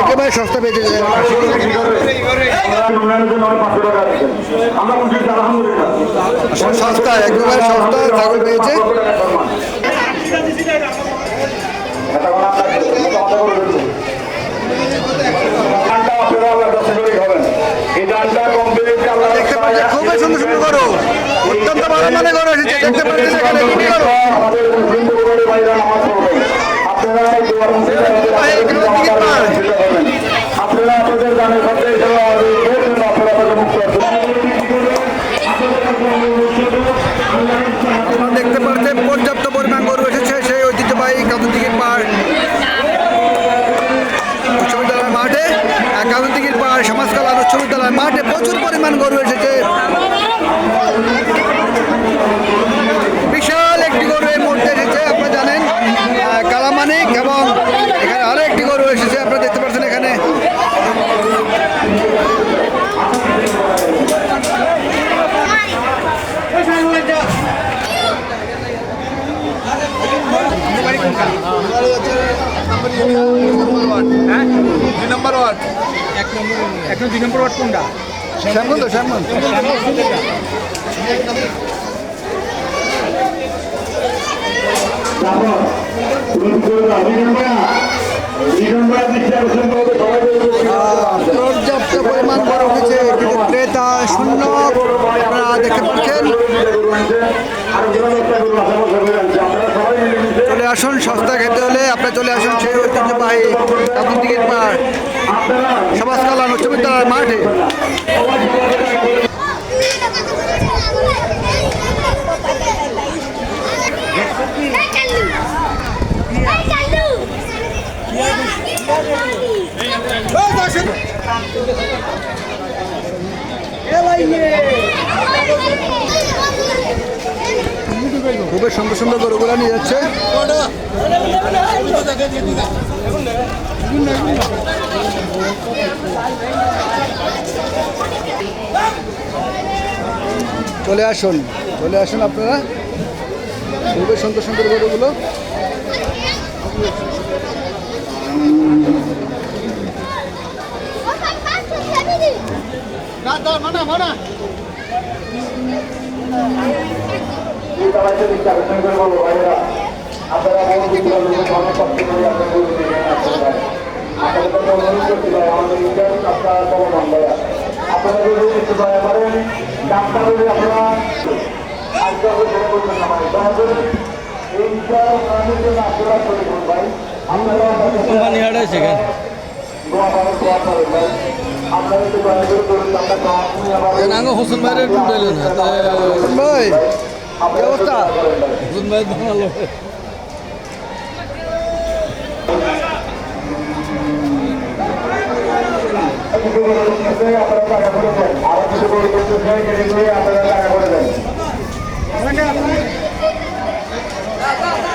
একেবারে সস্তা পেয়েছে সস্তা, একেবারে সস্তা ছাগল পেয়েছে। খুবই সুন্দর সুন্দর গরু। অত্যন্ত ভালো মানে এসেছে দেখতে পাচ্ছেন এখানে কি গরু আপনারা আপনাদের গানের সাথে আপনারা মুক্ত আপনারা দেখতে পাচ্ছেন পর্যাপ্ত পরিমাণ গরু এসেছে সেই ঐতিহ্যবাহী কাতুদিঘির পাড় উচ্চ বিদ্যালয়ের মাঠে কাতুদিঘির পাড় সমাজ কল্যাণ উচ্চ বিদ্যালয়ের মাঠে প্রচুর পরিমাণ গরু এসেছে। বিশাল একটি গরু এই মুহূর্তে এসেছে আপনারা জানেন কালামানিক এবং এখানে আরও একটি গরু এসেছে আপনারা দেখতে পাচ্ছেন এখানে। দুই নম্বর ওয়ার্ড। এখন দুই নম্বর ওয়ার্ড কোনটা? শ্যামন তো শ্যামন পর্যাপ্ত পরিমাণ গরু উঠেছে কিন্তু ক্রেতা শূন্য আপনারা দেখতে পাচ্ছেন চলে আসুন সস্তা খেতে হলে আপনারা চলে আসুন সেই ঐতিহ্যবাহী কাপুর টিকিট পার সমাজ কল্যাণ উচ্চ বিদ্যালয়ের মাঠে খুবই সুন্দর সুন্দর গরুগুলো নিয়ে যাচ্ছে। চলে আসুন চলে আসুন আপনারা। খুবই সুন্দর সুন্দর গরুগুলো আপনারা ডাক্তার যদি আপনারা কোম্পানি ভাই দোয়া আবার নাঙ্গ হোসেন ভাইয়ের একটু ডাইলেন ভাই কি অবস্থা? হোসেন ভাই ভালো। আপনারা টাকা করে দেন আরও কিছু কেটে আপনারা টাকা করে দেন। Go, go, go.